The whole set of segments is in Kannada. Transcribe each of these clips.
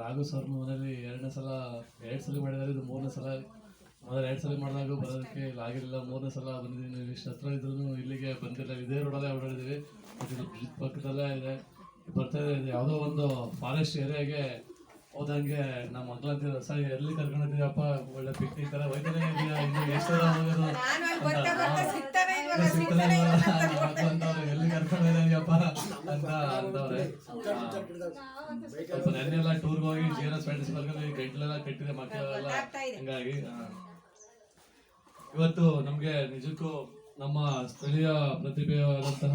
ರಾಘು ಸರ್ ಮನೇಲಿ ಎರಡನೇ ಸಲ ಎರಡು ಸಲ ಮಾಡಿದ್ದಾರೆ ಇದು ಮೂರನೇ ಸಲ. ಮೊದಲು ಎರಡು ಸಲ ಮಾಡಿದಾಗ ಬರೋದಕ್ಕೆ ಇಲ್ಲಿ ಆಗಿರಲಿಲ್ಲ. ಮೂರನೇ ಸಲ ಬಂದಿದ್ದೀನಿ ಇಷ್ಟು ಹತ್ರ ಇದ್ರೂ ಇಲ್ಲಿಗೆ ಬಂದಿಲ್ಲ. ಇದೇ ರೋಡಲ್ಲೇ ಓಡಾಡಿದ್ದೀವಿ. ಮತ್ತು ಇದು ಬ್ರಿಡ್ಜ್ ಪಕ್ಕದಲ್ಲೇ ಇದೆ. ಬರ್ತಾ ಇದೆ. ಇದು ಯಾವುದೋ ಒಂದು ಫಾರೆಸ್ಟ್ ಏರಿಯಾಗೆ ಹೋದಂಗೆ ನಮ್ಮ ಮಕ್ಕಳಂತಿದ್ರು ಸರ್ ಎಲ್ಲಿ ಕರ್ಕೊಂಡಿದ್ದೀವಪ್ಪ ಒಳ್ಳೆ ಪಿಕ್ನಿಕ್ ಥರ ಹೋಯ್ತಾನೆ. ಇದೆಯಾ ಇನ್ನು ಎಷ್ಟು ಅಂತ. ಎಲ್ಲಿ ಕರ್ಕೊಂಡಿದ್ದೀಯಪ್ಪ ಅಂತ ಅಂತವ್ರೆ ನೆನ್ನೆಲ್ಲ ಟೂರ್ಗೆ ಹೋಗಿ ಜಿ ಎನ್ ಎಸ್ ಫ್ರೆಂಡ್ಸ್ ಗಂಟ್ಲೆಲ್ಲ ಕಟ್ಟಿದೆ ಮಕ್ಕಳೆಲ್ಲ ಹಂಗಾಗಿ. ಇವತ್ತು ನಮಗೆ ನಿಜಕ್ಕೂ ನಮ್ಮ ಸ್ಥಳೀಯ ಪ್ರತಿಭೆಯಾದಂತಹ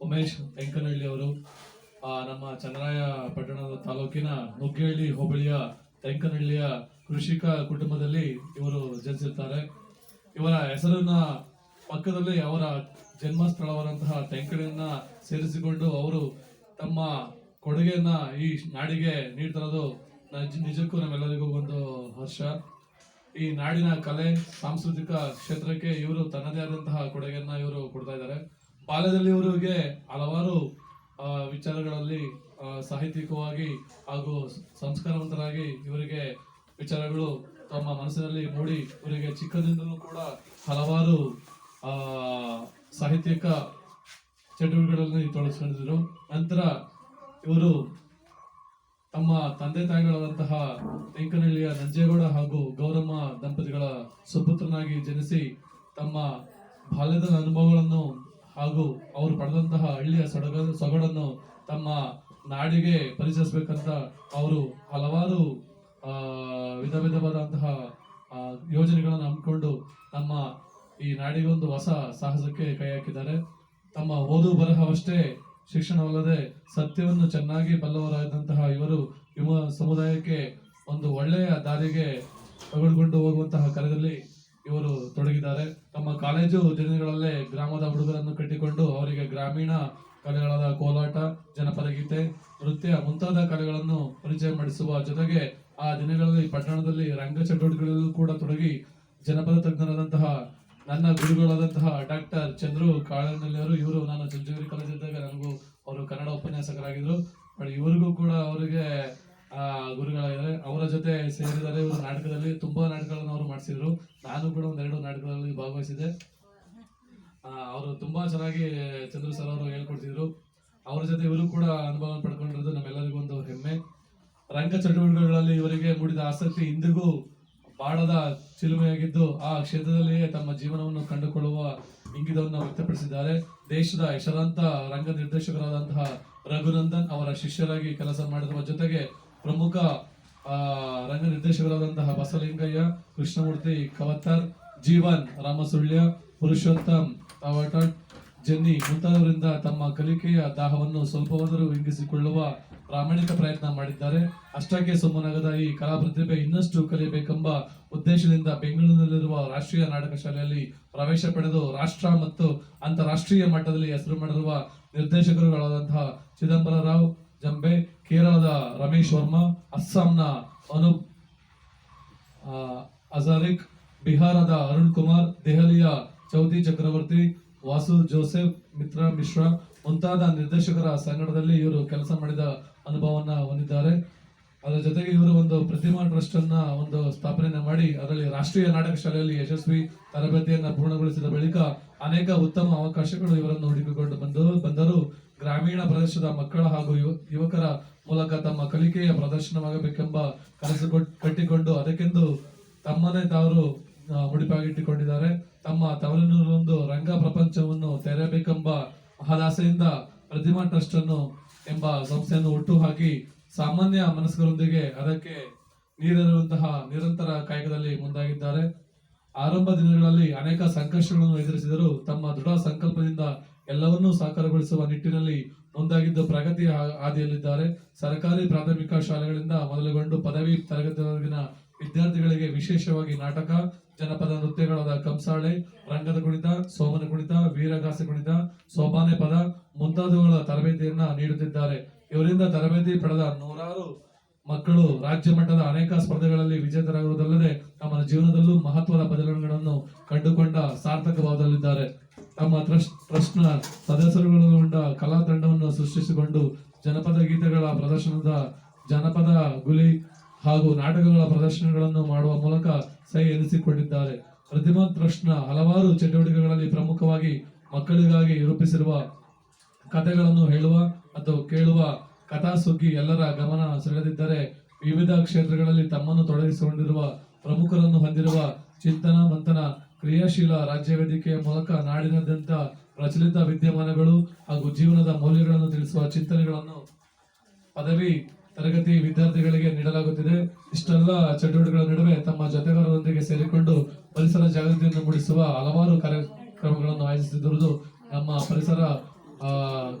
ಉಮೇಶ್ ತೆಂಕನಹಳ್ಳಿ ಅವರು ನಮ್ಮ ಚಂದ್ರಾಯ ಪಟ್ಟಣದ ತಾಲೂಕಿನ ನುಗ್ಗೇಹಳ್ಳಿ ಹೋಬಳಿಯ ತೆಂಕನಹಳ್ಳಿಯ ಕೃಷಿಕ ಕುಟುಂಬದಲ್ಲಿ ಇವರು ಜನಿಸಿರ್ತಾರೆ. ಇವರ ಹೆಸರನ್ನ ಪಕ್ಕದಲ್ಲಿ ಅವರ ಜನ್ಮ ಸ್ಥಳವಾದಂತಹ ತೆಂಕಡಿಯನ್ನ ಸೇರಿಸಿಕೊಂಡು ಅವರು ತಮ್ಮ ಕೊಡುಗೆಯನ್ನ ಈ ನಾಡಿಗೆ ನೀಡ್ತಿರೋದು ನಜ್- ನಿಜಕ್ಕೂ ನಮ್ಮೆಲ್ಲರಿಗೂ ಒಂದು ಹರ್ಷ. ಈ ನಾಡಿನ ಕಲೆ, ಸಾಂಸ್ಕೃತಿಕ ಕ್ಷೇತ್ರಕ್ಕೆ ಇವರು ತನ್ನದೇ ಆದಂತಹ ಕೊಡುಗೆಯನ್ನ ಇವರು ಕೊಡ್ತಾ ಇದ್ದಾರೆ. ಬಾಲ್ಯದಲ್ಲಿ ಇವರಿಗೆ ಹಲವಾರು ವಿಚಾರಗಳಲ್ಲಿ ಸಾಹಿತ್ಯಿಕವಾಗಿ ಹಾಗೂ ಸಂಸ್ಕಾರವಂತರಾಗಿ ಇವರಿಗೆ ವಿಚಾರಗಳು ತಮ್ಮ ಮನಸ್ಸಿನಲ್ಲಿ ಮೂಡಿ ಇವರಿಗೆ ಚಿಕ್ಕದಿಂದಲೂ ಕೂಡ ಹಲವಾರು ಸಾಹಿತ್ಯಿಕ ಚಟುವಟಿಕೆಗಳಲ್ಲಿ ತೊಡಗಿಸ್ಕೊಂಡಿದ್ರು. ನಂತರ ಇವರು ತಮ್ಮ ತಂದೆ ತಾಯಿಗಳಾದಂತಹ ತೆಂಕನಹಳ್ಳಿಯ ನಂಜೇಗೌಡ ಹಾಗೂ ಗೌರಮ್ಮ ದಂಪತಿಗಳ ಸುಪುತ್ರನಾಗಿ ಜನಿಸಿ ತಮ್ಮ ಬಾಲ್ಯದ ಅನುಭವಗಳನ್ನು ಹಾಗೂ ಅವರು ಪಡೆದಂತಹ ಹಳ್ಳಿಯ ಸೊಡಗ ಸೊಗಡನ್ನು ತಮ್ಮ ನಾಡಿಗೆ ಪರಿಚಯಿಸಬೇಕಂತ ಅವರು ಹಲವಾರು ವಿಧ ವಿಧವಾದಂತಹ ಯೋಜನೆಗಳನ್ನು ಹಮ್ಮಿಕೊಂಡು ನಮ್ಮ ಈ ನಾಡಿಗೆ ಒಂದು ಹೊಸ ಸಾಹಸಕ್ಕೆ ಕೈ ಹಾಕಿದ್ದಾರೆ. ತಮ್ಮ ಓದು ಬರಹವಷ್ಟೇ ಶಿಕ್ಷಣವಲ್ಲದೆ ಸತ್ಯವನ್ನು ಚೆನ್ನಾಗಿ ಬಲ್ಲವರಾದಂತಹ ಇವರು ಯುವ ಸಮುದಾಯಕ್ಕೆ ಒಂದು ಒಳ್ಳೆಯ ದಾರಿಗೆ ತೆಗೆದುಕೊಂಡು ಹೋಗುವಂತಹ ಕಾರ್ಯದಲ್ಲಿ ಇವರು ತೊಡಗಿದ್ದಾರೆ. ತಮ್ಮ ಕಾಲೇಜು ದಿನಗಳಲ್ಲೇ ಗ್ರಾಮದ ಹುಡುಗರನ್ನು ಕಟ್ಟಿಕೊಂಡು ಅವರಿಗೆ ಗ್ರಾಮೀಣ ಕಲೆಗಳಾದ ಕೋಲಾಟ ಜನಪದ ಗೀತೆ ನೃತ್ಯ ಮುಂತಾದ ಕಲೆಗಳನ್ನು ಪರಿಚಯ ಮಾಡಿಸುವ ಜೊತೆಗೆ ಆ ದಿನಗಳಲ್ಲಿ ಪಟ್ಟಣದಲ್ಲಿ ರಂಗ ಚಟುವಟಿಕೆಗಳಲ್ಲೂ ಕೂಡ ತೊಡಗಿ ಜನಪದ ತಜ್ಞರಾದಂತಹ ನನ್ನ ಗುರುಗಳಾದಂತಹ ಡಾಕ್ಟರ್ ಚಂದ್ರು ಕಾಳನಲ್ಲಿಯವರು ಇವರು ನಾನು ಚಂಚೂರಿ ಕಾಲೇಜ್ ಇದ್ದಾಗ ನನಗೂ ಅವರು ಉಪನ್ಯಾಸಕರಾಗಿದ್ರು. ಬಟ್ ಇವರಿಗೂ ಕೂಡ ಅವರಿಗೆ ಗುರುಗಳಾಗಿದ್ದಾರೆ. ಅವರ ಜೊತೆ ಸೇರಿದರೆ ಇವರು ನಾಟಕದಲ್ಲಿ ತುಂಬಾ ನಾಟಕಗಳನ್ನು ಅವರು ಮಾಡಿಸಿದ್ರು. ನಾನು ಕೂಡ ಒಂದೆರಡು ನಾಟಕಗಳಲ್ಲಿ ಭಾಗವಹಿಸಿದೆ ಅವರು ತುಂಬಾ ಚೆನ್ನಾಗಿ ಚಂದ್ರ ಸರ್ ಅವರು ಹೇಳ್ಕೊಡ್ತಿದ್ರು. ಅವರ ಜೊತೆ ಇವರು ಕೂಡ ಅನುಭವ ಪಡ್ಕೊಂಡಿರೋದು ನಮ್ಮೆಲ್ಲರಿಗೂ ಒಂದು ಹೆಮ್ಮೆ. ರಂಗ ಚಟುವಟಿಕೆಗಳಲ್ಲಿ ಇವರಿಗೆ ಮೂಡಿದ ಆಸಕ್ತಿ ಇಂದಿಗೂ ಬಾಳದ ಚಿಲುಮೆಯಾಗಿದ್ದು, ಆ ಕ್ಷೇತ್ರದಲ್ಲಿಯೇ ತಮ್ಮ ಜೀವನವನ್ನು ಕಂಡುಕೊಳ್ಳುವ ಇಂಗಿತವನ್ನು ವ್ಯಕ್ತಪಡಿಸಿದ್ದಾರೆ. ದೇಶದ ಹೆಸರಾಂತ ರಂಗ ನಿರ್ದೇಶಕರಾದಂತಹ ರಘುನಂದನ್ ಅವರ ಶಿಷ್ಯರಾಗಿ ಕೆಲಸ ಮಾಡಿರುವ ಜೊತೆಗೆ ಪ್ರಮುಖ ರಂಗ ನಿರ್ದೇಶಕರಾದಂತಹ ಬಸಲಿಂಗಯ್ಯ, ಕೃಷ್ಣಮೂರ್ತಿ ಕವತ್ತರ್ ಜೀವನ್, ರಾಮಸುಳ್ಯ, ಪುರುಷೋತ್ತಮ್ ತಾವಟಟ್ ಜೆನ್ನಿ ಮುಂತಾದವರಿಂದ ತಮ್ಮ ಕಲಿಕೆಯ ದಾಹವನ್ನು ಸ್ವಲ್ಪವಾದರೂ ಇಂಗಿಸಿಕೊಳ್ಳುವ ಪ್ರಾಮಾಣಿಕ ಪ್ರಯತ್ನ ಮಾಡಿದ್ದಾರೆ. ಅಷ್ಟಕ್ಕೆ ಸುಮ್ಮನಾಗದ ಈ ಕಲಾ ಪ್ರತಿಭೆ ಇನ್ನಷ್ಟು ಕಲಿಯಬೇಕೆಂಬ ಉದ್ದೇಶದಿಂದ ಬೆಂಗಳೂರಿನಲ್ಲಿರುವ ರಾಷ್ಟ್ರೀಯ ನಾಟಕ ಶಾಲೆಯಲ್ಲಿ ಪ್ರವೇಶ ಪಡೆದು ರಾಷ್ಟ್ರ ಮತ್ತು ಅಂತಾರಾಷ್ಟ್ರೀಯ ಮಟ್ಟದಲ್ಲಿ ಹೆಸರು ಮಾಡಿರುವ ನಿರ್ದೇಶಕರುಗಳಾದಂತಹ ಚಿದಂಬರ ರಾವ್, ಜಂಬೆ, ಕೇರಳದ ರಮೇಶ್ ವರ್ಮಾ, ಅಸ್ಸಾಂನ ಅನೂಪ್ ಅಜಾರಿಕ್, ಬಿಹಾರದ ಅರುಣ್ ಕುಮಾರ್, ದೆಹಲಿಯ ಚೌಧರಿ ಚಕ್ರವರ್ತಿ ವಾಸು ಜೋಸೆಫ್, ಮಿತ್ರ ಮಿಶ್ರಾ ಮುಂತಾದ ನಿರ್ದೇಶಕರ ಸಂಗಡದಲ್ಲಿ ಇವರು ಕೆಲಸ ಮಾಡಿದ ಅನುಭವವನ್ನು ಹೊಂದಿದ್ದಾರೆ. ಅದರ ಜೊತೆಗೆ ಇವರು ಒಂದು ಪ್ರತಿಮಾ ಟ್ರಸ್ಟ್ ಅನ್ನ ಒಂದು ಸ್ಥಾಪನೆ ಮಾಡಿ, ಅದರಲ್ಲಿ ರಾಷ್ಟ್ರೀಯ ನಾಟಕ ಶಾಲೆಯಲ್ಲಿ ಯಶಸ್ವಿ ತರಬೇತಿಯನ್ನ ಪೂರ್ಣಗೊಳಿಸಿದ ಬಳಿಕ ಅನೇಕ ಉತ್ತಮ ಅವಕಾಶಗಳು ಇವರನ್ನು ಹುಡುಕಿಕೊಂಡು ಬಂದರು. ಬಂದರು ಗ್ರಾಮೀಣ ಪ್ರದೇಶದ ಮಕ್ಕಳ ಹಾಗೂ ಯುವ- ಯುವಕರ ಮೂಲಕ ತಮ್ಮ ಕಲಿಕೆಯ ಪ್ರದರ್ಶನವಾಗಬೇಕೆಂಬ ಕನಸು ಕೊಟ್- ಕಟ್ಟಿಕೊಂಡು ಅದಕ್ಕೆಂದು ತಮ್ಮದೇ ತಾವರು ಮುಡಿಪಾಗಿಟ್ಟುಕೊಂಡಿದ್ದಾರೆ. ತಮ್ಮ ತವರಿನಲ್ಲೊಂದು ರಂಗ ಪ್ರಪಂಚವನ್ನು ತೆರೆಯಬೇಕೆಂಬ ಮಹದಾಸೆಯಿಂದ ಪ್ರತಿಮಾ ಟ್ರಸ್ಟ್ ಅನ್ನು ಎಂಬ ಸಂಸ್ಥೆಯನ್ನು ಹುಟ್ಟು ಹಾಕಿ ಸಾಮಾನ್ಯ ಮನಸ್ಕರೊಂದಿಗೆ ಅದಕ್ಕೆ ನೀರಿರುವಂತಹ ನಿರಂತರ ಕಾಯಕದಲ್ಲಿ ಮುಂದಾಗಿದ್ದಾರೆ. ಆರಂಭ ದಿನಗಳಲ್ಲಿ ಅನೇಕ ಸಂಕಷ್ಟಗಳನ್ನು ಎದುರಿಸಿದರು ತಮ್ಮ ದೃಢ ಸಂಕಲ್ಪದಿಂದ ಎಲ್ಲವನ್ನೂ ಸಾಕಾರಗೊಳಿಸುವ ನಿಟ್ಟಿನಲ್ಲಿ ಮುಂದಾಗಿದ್ದು ಪ್ರಗತಿಯ ಹಾದಿಯಲ್ಲಿದ್ದಾರೆ. ಸರ್ಕಾರಿ ಪ್ರಾಥಮಿಕ ಶಾಲೆಗಳಿಂದ ಮೊದಲುಗೊಂಡು ಪದವಿ ತರಗತಿವರೆಗಿನ ವಿದ್ಯಾರ್ಥಿಗಳಿಗೆ ವಿಶೇಷವಾಗಿ ನಾಟಕ, ಜನಪದ ನೃತ್ಯಗಳಾದ ಕಂಸಾಳೆ ರಂಗದ ಕುಣಿತ ಸೋಮನ ಕುಣಿತ ವೀರಗಾಸ ಕುಣಿತ ಸೋಪಾನೆ ಪದ ಮುಂತಾದವುಗಳ ತರಬೇತಿಯನ್ನ ನೀಡುತ್ತಿದ್ದಾರೆ. ಇವರಿಂದ ತರಬೇತಿ ಪಡೆದ ನೂರಾರು ಮಕ್ಕಳು ರಾಜ್ಯ ಮಟ್ಟದ ಅನೇಕ ಸ್ಪರ್ಧೆಗಳಲ್ಲಿ ವಿಜೇತರಾಗುವುದಲ್ಲದೆ ತಮ್ಮ ಜೀವನದಲ್ಲೂ ಮಹತ್ವದ ಬದಲಾವಣೆಗಳನ್ನು ಕಂಡುಕೊಂಡ ಸಾರ್ಥಕ ಭಾವದಲ್ಲಿದ್ದಾರೆ ತಮ್ಮ ಟ್ರಸ್ಟ್ ಟ್ರಸ್ಟ್ನ ಸದಸ್ಯರುಗಳೊಂಡ ಕಲಾ ತಂಡವನ್ನು ಸೃಷ್ಟಿಸಿಕೊಂಡು ಜನಪದ ಗೀತೆಗಳ ಪ್ರದರ್ಶನದ, ಜನಪದ ಗುಲಿ ಹಾಗೂ ನಾಟಕಗಳ ಪ್ರದರ್ಶನಗಳನ್ನು ಮಾಡುವ ಮೂಲಕ ಸಹಿ ಎನಿಸಿಕೊಂಡಿದ್ದಾರೆ. ಪ್ರತಿಮಾ ಟ್ರಸ್ಟ್ನ ಹಲವಾರು ಚಟುವಟಿಕೆಗಳಲ್ಲಿ ಪ್ರಮುಖವಾಗಿ ಮಕ್ಕಳಿಗಾಗಿ ರೂಪಿಸಿರುವ ಕಥೆಗಳನ್ನು ಹೇಳುವ ಅಥವಾ ಕೇಳುವ ಕಥಾ ಸುಗ್ಗಿ ಎಲ್ಲರ ಗಮನ ಸೆಳೆದಿದ್ದರೆ ವಿವಿಧ ಕ್ಷೇತ್ರಗಳಲ್ಲಿ ತಮ್ಮನ್ನು ತೊಡಗಿಸಿಕೊಂಡಿರುವ, ಪ್ರಮುಖರನ್ನು ಹೊಂದಿರುವ ಚಿಂತನ ಮಂಥನ ಕ್ರಿಯಾಶೀಲ ರಾಜ್ಯ ವೇದಿಕೆಯ ಮೂಲಕ ನಾಡಿನಾದ್ಯಂತ ಪ್ರಚಲಿತ ವಿದ್ಯಮಾನಗಳು ಹಾಗೂ ಜೀವನದ ಮೌಲ್ಯಗಳನ್ನು ತಿಳಿಸುವ ಚಿಂತನೆಗಳನ್ನು ಪದವಿ ತರಗತಿ ವಿದ್ಯಾರ್ಥಿಗಳಿಗೆ ನೀಡಲಾಗುತ್ತಿದೆ. ಇಷ್ಟೆಲ್ಲ ಚಟುವಟಿಕೆಗಳ ನಡುವೆ ತಮ್ಮ ಜೊತೆಗಾರರೊಂದಿಗೆ ಸೇರಿಕೊಂಡು ಪರಿಸರ ಜಾಗೃತಿಯನ್ನು ಮೂಡಿಸುವ ಹಲವಾರು ಕಾರ್ಯಕ್ರಮಗಳನ್ನು ಆಯೋಜಿಸುತ್ತಿರುವುದು ನಮ್ಮ ಪರಿಸರ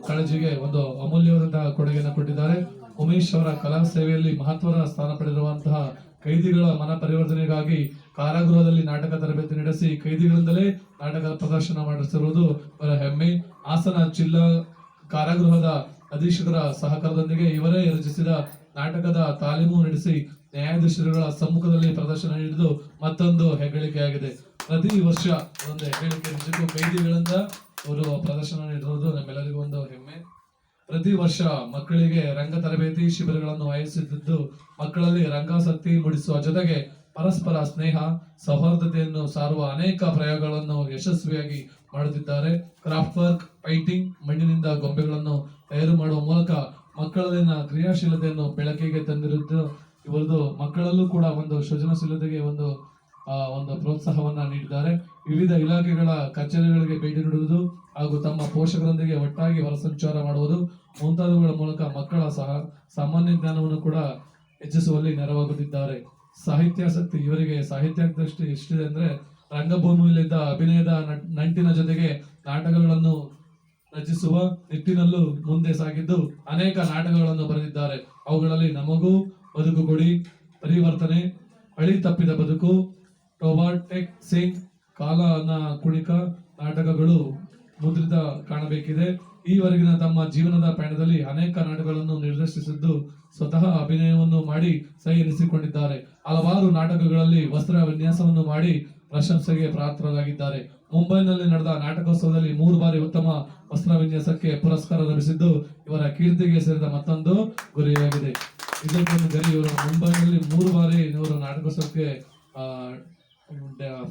ಕಾಳಜಿಗೆ ಒಂದು ಅಮೂಲ್ಯವಾದಂತಹ ಕೊಡುಗೆಯನ್ನು ಕೊಟ್ಟಿದ್ದಾರೆ. ಉಮೇಶ್ ಅವರ ಕಲಾ ಸೇವೆಯಲ್ಲಿ ಮಹತ್ವದ ಸ್ಥಾನ ಪಡೆದಿರುವಂತಹ ಕೈದಿಗಳ ಮನ ಪರಿವರ್ತನೆಗಾಗಿ ಕಾರಾಗೃಹದಲ್ಲಿ ನಾಟಕ ತರಬೇತಿ ನಡೆಸಿ ಕೈದಿಗಳಿಂದಲೇ ನಾಟಕ ಪ್ರದರ್ಶನ ಮಾಡಿಸಿರುವುದು ಅವರ ಹೆಮ್ಮೆ. ಹಾಸನ ಜಿಲ್ಲಾ ಕಾರಾಗೃಹದ ಅಧೀಕ್ಷಕರ ಸಹಕಾರದೊಂದಿಗೆ ಇವರೇ ರಚಿಸಿದ ನಾಟಕದ ತಾಲೀಮು ನಡೆಸಿ ನ್ಯಾಯಾಧೀಶರುಗಳ ಸಮ್ಮುಖದಲ್ಲಿ ಪ್ರದರ್ಶನ ನೀಡಿದ್ದು ಮತ್ತೊಂದು ಹೆಗ್ಗಳಿಕೆಯಾಗಿದೆ. ಪ್ರತಿ ವರ್ಷ ಒಂದು ಹೆಗ್ಗಳಿಕೆ ಕೈದಿಗಳಿಂದ ಅವರು ಪ್ರದರ್ಶನ ನೀಡಿರುವುದು ನಮ್ಮೆಲ್ಲರಿಗೂ ಒಂದು ಹೆಮ್ಮೆ. ಪ್ರತಿ ವರ್ಷ ಮಕ್ಕಳಿಗೆ ರಂಗ ತರಬೇತಿ ಶಿಬಿರಗಳನ್ನು ಆಯೋಜಿಸುತ್ತಿದ್ದು, ಮಕ್ಕಳಲ್ಲಿ ರಂಗಾಸಕ್ತಿ ಮೂಡಿಸುವ ಜೊತೆಗೆ ಪರಸ್ಪರ ಸ್ನೇಹ, ಸೌಹಾರ್ದತೆಯನ್ನು ಸಾರುವ ಅನೇಕ ಪ್ರಯೋಗಗಳನ್ನು ಯಶಸ್ವಿಯಾಗಿ ಮಾಡುತ್ತಿದ್ದಾರೆ. ಕ್ರಾಫ್ಟ್ ವರ್ಕ್, ಪೈಂಟಿಂಗ್, ಮಣ್ಣಿನಿಂದ ಗೊಂಬೆಗಳನ್ನು ತಯಾರು ಮಾಡುವ ಮೂಲಕ ಮಕ್ಕಳಲ್ಲಿನ ಕ್ರಿಯಾಶೀಲತೆಯನ್ನು ಬೆಳಕಿಗೆ ತಂದಿರುವುದು. ಇವರದು ಮಕ್ಕಳಲ್ಲೂ ಕೂಡ ಒಂದು ಸೃಜನಶೀಲತೆಗೆ ಒಂದು ಒಂದು ಪ್ರೋತ್ಸಾಹವನ್ನ ನೀಡಿದ್ದಾರೆ. ವಿವಿಧ ಇಲಾಖೆಗಳ ಕಚೇರಿಗಳಿಗೆ ಭೇಟಿ ನೀಡುವುದು ಹಾಗೂ ತಮ್ಮ ಪೋಷಕರೊಂದಿಗೆ ಒಟ್ಟಾಗಿ ಹೊರಸಂಚಾರ ಮಾಡುವುದು ಮುಂತಾದವುಗಳ ಮೂಲಕ ಮಕ್ಕಳ ಸಹ ಸಾಮಾನ್ಯ ಜ್ಞಾನವನ್ನು ಕೂಡ ಹೆಚ್ಚಿಸುವಲ್ಲಿ ನೆರವಾಗುತ್ತಿದ್ದಾರೆ. ಸಾಹಿತ್ಯಾಸಕ್ತಿ, ಇವರಿಗೆ ಸಾಹಿತ್ಯಾಸಕ್ತಿ ಎಷ್ಟಿದೆ ಅಂದ್ರೆ ರಂಗಭೂಮಿಯಲ್ಲಿದ್ದ ಅಭಿನಯದ ನಂಟಿನ ಜೊತೆಗೆ ನಾಟಕಗಳನ್ನು ರಚಿಸುವ ನಿಟ್ಟಿನಲ್ಲೂ ಮುಂದೆ ಸಾಗಿದ್ದು ಅನೇಕ ನಾಟಕಗಳನ್ನು ಬರೆದಿದ್ದಾರೆ. ಅವುಗಳಲ್ಲಿ ನಮಗೂ ಬದುಕು ಕೊಡಿ, ಪರಿವರ್ತನೆ, ಹಳಿ ತಪ್ಪಿದ ಬದುಕು ಟೊಬಾಟೆಕ್ ಸಿಂಗ್, ಕಾಲನ ಕುಣಿಕ ನಾಟಕಗಳು ಮುದ್ರಿತ ಕಾಣಬೇಕಿದೆ. ಈವರೆಗಿನ ತಮ್ಮ ಜೀವನದ ಪಯಣದಲ್ಲಿ ಅನೇಕ ನಾಟಕಗಳನ್ನು ನಿರ್ದೇಶಿಸಿದ್ದು ಸ್ವತಃ ಅಭಿನಯವನ್ನು ಮಾಡಿ ಸಹಿ ಎನಿಸಿಕೊಂಡಿದ್ದಾರೆ. ಹಲವಾರು ನಾಟಕಗಳಲ್ಲಿ ವಸ್ತ್ರ ವಿನ್ಯಾಸವನ್ನು ಮಾಡಿ ಪ್ರಶಂಸೆಗೆ ಪಾತ್ರರಾಗಿದ್ದಾರೆ. ಮುಂಬೈನಲ್ಲಿ ನಡೆದ ನಾಟಕೋತ್ಸವದಲ್ಲಿ ಮೂರು ಬಾರಿ ಉತ್ತಮ ವಸ್ತ್ರ ವಿನ್ಯಾಸಕ್ಕೆ ಪುರಸ್ಕಾರ ಲಭಿಸಿದ್ದು ಇವರ ಕೀರ್ತಿಗೆ ಸೇರಿದ ಮತ್ತೊಂದು ಗುರಿಯಾಗಿದೆ. ಇದಕ್ಕೊಂದು ಗರಿ ಇವರು ಮುಂಬೈನಲ್ಲಿ ಮೂರು ಬಾರಿ ಇವರು ನಾಟಕೋತ್ಸವಕ್ಕೆ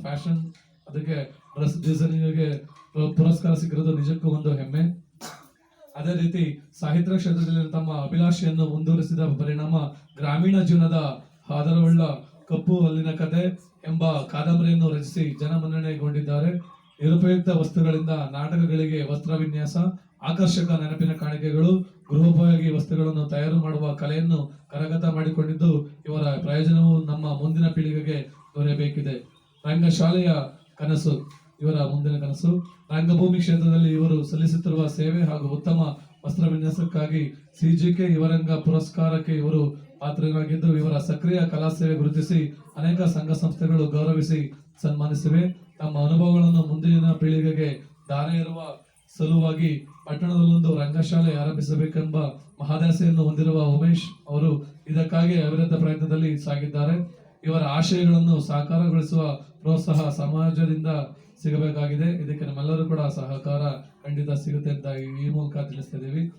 ಫ್ಯಾಷನ್. ಅದಕ್ಕೆ ಡ್ರೆಸ್ ಡಿಸೈನಿಂಗ್ಗೆ ಪುರಸ್ಕಾರ ಸಿಕ್ಕಿರೋದು ನಿಜಕ್ಕೂ ಒಂದು ಹೆಮ್ಮೆ. ಅದೇ ರೀತಿ ಸಾಹಿತ್ಯ ಕ್ಷೇತ್ರದಲ್ಲಿ ತಮ್ಮ ಅಭಿಲಾಷೆಯನ್ನು ಮುಂದುವರಿಸಿದ ಪರಿಣಾಮ ಗ್ರಾಮೀಣ ಜೀವನದ ಆಧಾರವುಳ್ಳ ಕಪ್ಪು ಅಲ್ಲಿನ ಕತೆ ಎಂಬ ಕಾದಂಬರಿಯನ್ನು ರಚಿಸಿ ಜನಮನ್ನಣೆಗೊಂಡಿದ್ದಾರೆ. ನಿರುಪಯುಕ್ತ ವಸ್ತುಗಳಿಂದ ನಾಟಕಗಳಿಗೆ ವಸ್ತ್ರ ವಿನ್ಯಾಸ ಆಕರ್ಷಕ ನೆನಪಿನ ಕಾಣಿಕೆಗಳು, ಗೃಹೋಪಯೋಗಿ ವಸ್ತುಗಳನ್ನು ತಯಾರು ಮಾಡುವ ಕಲೆಯನ್ನು ಕರಗತ ಮಾಡಿಕೊಂಡಿದ್ದು ಇವರ ಪ್ರಯೋಜನವು ನಮ್ಮ ಮುಂದಿನ ಪೀಳಿಗೆಗೆ ದೊರೆಯಬೇಕಿದೆ. ರಂಗಶಾಲೆಯ ಕನಸು, ಇವರ ಮುಂದಿನ ಕನಸು. ರಂಗಭೂಮಿ ಕ್ಷೇತ್ರದಲ್ಲಿ ಇವರು ಸಲ್ಲಿಸುತ್ತಿರುವ ಸೇವೆ ಹಾಗೂ ಉತ್ತಮ ವಸ್ತ್ರ ವಿನ್ಯಾಸಕ್ಕಾಗಿ ಸಿಜಿಕೆ ಯುವರಂಗ ಪುರಸ್ಕಾರಕ್ಕೆ ಇವರು ಪಾತ್ರರಾಗಿದ್ದು, ಇವರ ಸಕ್ರಿಯ ಕಲಾ ಸೇವೆ ಗುರುತಿಸಿ ಅನೇಕ ಸಂಘ ಸಂಸ್ಥೆಗಳು ಗೌರವಿಸಿ ಸನ್ಮಾನಿಸಿವೆ. ತಮ್ಮ ಅನುಭವಗಳನ್ನು ಮುಂದಿನ ಪೀಳಿಗೆಗೆ ದಾನ ಇರುವ ಸಲುವಾಗಿ ಪಟ್ಟಣದಲ್ಲೊಂದು ರಂಗಶಾಲೆ ಆರಂಭಿಸಬೇಕೆಂಬ ಮಹಾದಾಸೆಯನ್ನು ಹೊಂದಿರುವ ಉಮೇಶ್ ಅವರು ಇದಕ್ಕಾಗಿ ಅವಿರತ ಪ್ರಯತ್ನದಲ್ಲಿ ಸಾಗಿದ್ದಾರೆ. ಇವರ ಆಶಯಗಳನ್ನು ಸಾಕಾರಗೊಳಿಸುವ ಪ್ರೋತ್ಸಾಹ ಸಮಾಜದಿಂದ ಸಿಗಬೇಕಾಗಿದೆ. ಇದಕ್ಕೆ ನಮ್ಮೆಲ್ಲರೂ ಕೂಡ ಸಹಕಾರ ಖಂಡಿತ ಸಿಗುತ್ತೆ ಅಂತ ಈ- ಮೂಲಕ ತಿಳಿಸ್ತಾ ಇದ್ದೀವಿ.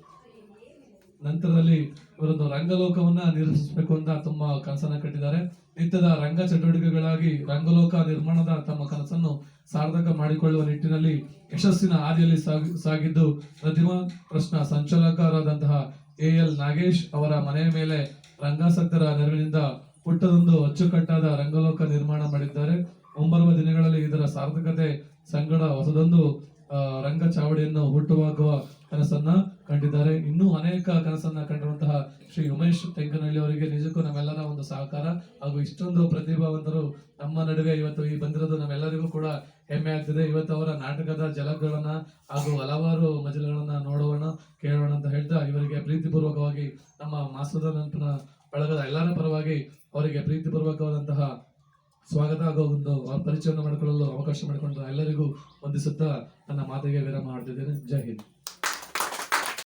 ನಂತರದಲ್ಲಿ ಇವರೊಂದು ರಂಗಲೋಕವನ್ನ ನಿರ್ಮಿಸಬೇಕು ಅಂತ ತಮ್ಮ ಕನಸನ್ನ ಕಟ್ಟಿದ್ದಾರೆ. ನಿತ್ಯದ ರಂಗ ಚಟುವಟಿಕೆಗಳಾಗಿ ರಂಗಲೋಕ ನಿರ್ಮಾಣದ ತಮ್ಮ ಕನಸನ್ನು ಸಾರ್ಥಕ ಮಾಡಿಕೊಳ್ಳುವ ನಿಟ್ಟಿನಲ್ಲಿ ಯಶಸ್ಸಿನ ಹಾದಿಯಲ್ಲಿ ಸಾಗಿದ್ದು ಪ್ರತಿಮಾ ಪ್ರಶ್ನ ಸಂಚಾಲಕರಾದಂತಹ ಎ ಎಲ್ ನಾಗೇಶ್ ಅವರ ಮನೆಯ ಮೇಲೆ ರಂಗಾಸಕ್ತರ ನೆರವಿನಿಂದ ಪುಟ್ಟದೊಂದು ಅಚ್ಚುಕಟ್ಟಾದ ರಂಗಲೋಕ ನಿರ್ಮಾಣ ಮಾಡಿದ್ದಾರೆ. ಮುಂಬರುವ ದಿನಗಳಲ್ಲಿ ಇದರ ಸಾರ್ಥಕತೆ ಸಂಗಡ ಹೊಸದೊಂದು ರಂಗ ಚಾವಡಿಯನ್ನು ಹುಟ್ಟುವಾಗುವ ಕನಸನ್ನ ಕಂಡಿದ್ದಾರೆ. ಇನ್ನೂ ಅನೇಕ ಕನಸನ್ನ ಕಂಡಿರುವಂತಹ ಶ್ರೀ ಉಮೇಶ್ ತೆಂಕನಹಳ್ಳಿ ಅವರಿಗೆ ನಿಜಕ್ಕೂ ನಮ್ಮೆಲ್ಲರ ಒಂದು ಸಹಕಾರ ಹಾಗೂ ಇಷ್ಟೊಂದು ಪ್ರತಿಭಾವಂತರು ನಮ್ಮ ನಡುವೆ ಇವತ್ತು ಈ ಬಂದಿರೋದು ನಮ್ಮೆಲ್ಲರಿಗೂ ಕೂಡ ಹೆಮ್ಮೆ ಆಗ್ತಿದೆ. ಇವತ್ತು ಅವರ ನಾಟಕದ ಜಲಗಳನ್ನ ಹಾಗೂ ಹಲವಾರು ಮಜಲುಗಳನ್ನ ನೋಡೋಣ, ಕೇಳೋಣ ಅಂತ ಹೇಳ್ತಾ ಇವರಿಗೆ ಪ್ರೀತಿಪೂರ್ವಕವಾಗಿ ನಮ್ಮ ಮಾಸದ ನಂತರ ಬಳಗದ ಎಲ್ಲರ ಪರವಾಗಿ ಅವರಿಗೆ ಪ್ರೀತಿಪೂರ್ವಕವಾದಂತಹ ಸ್ವಾಗತ ಆಗೋ ಒಂದು ಪರಿಚಯವನ್ನು ಮಾಡಿಕೊಳ್ಳಲು ಅವಕಾಶ ಮಾಡಿಕೊಂಡ ಎಲ್ಲರಿಗೂ ವಂದಿಸುತ್ತಾ ನನ್ನ ಮಾತಿಗೆ ವಿರಾಮ ಮಾಡ್ತಿದ್ದೇನೆ ಜೈ ಹಿಂದ್.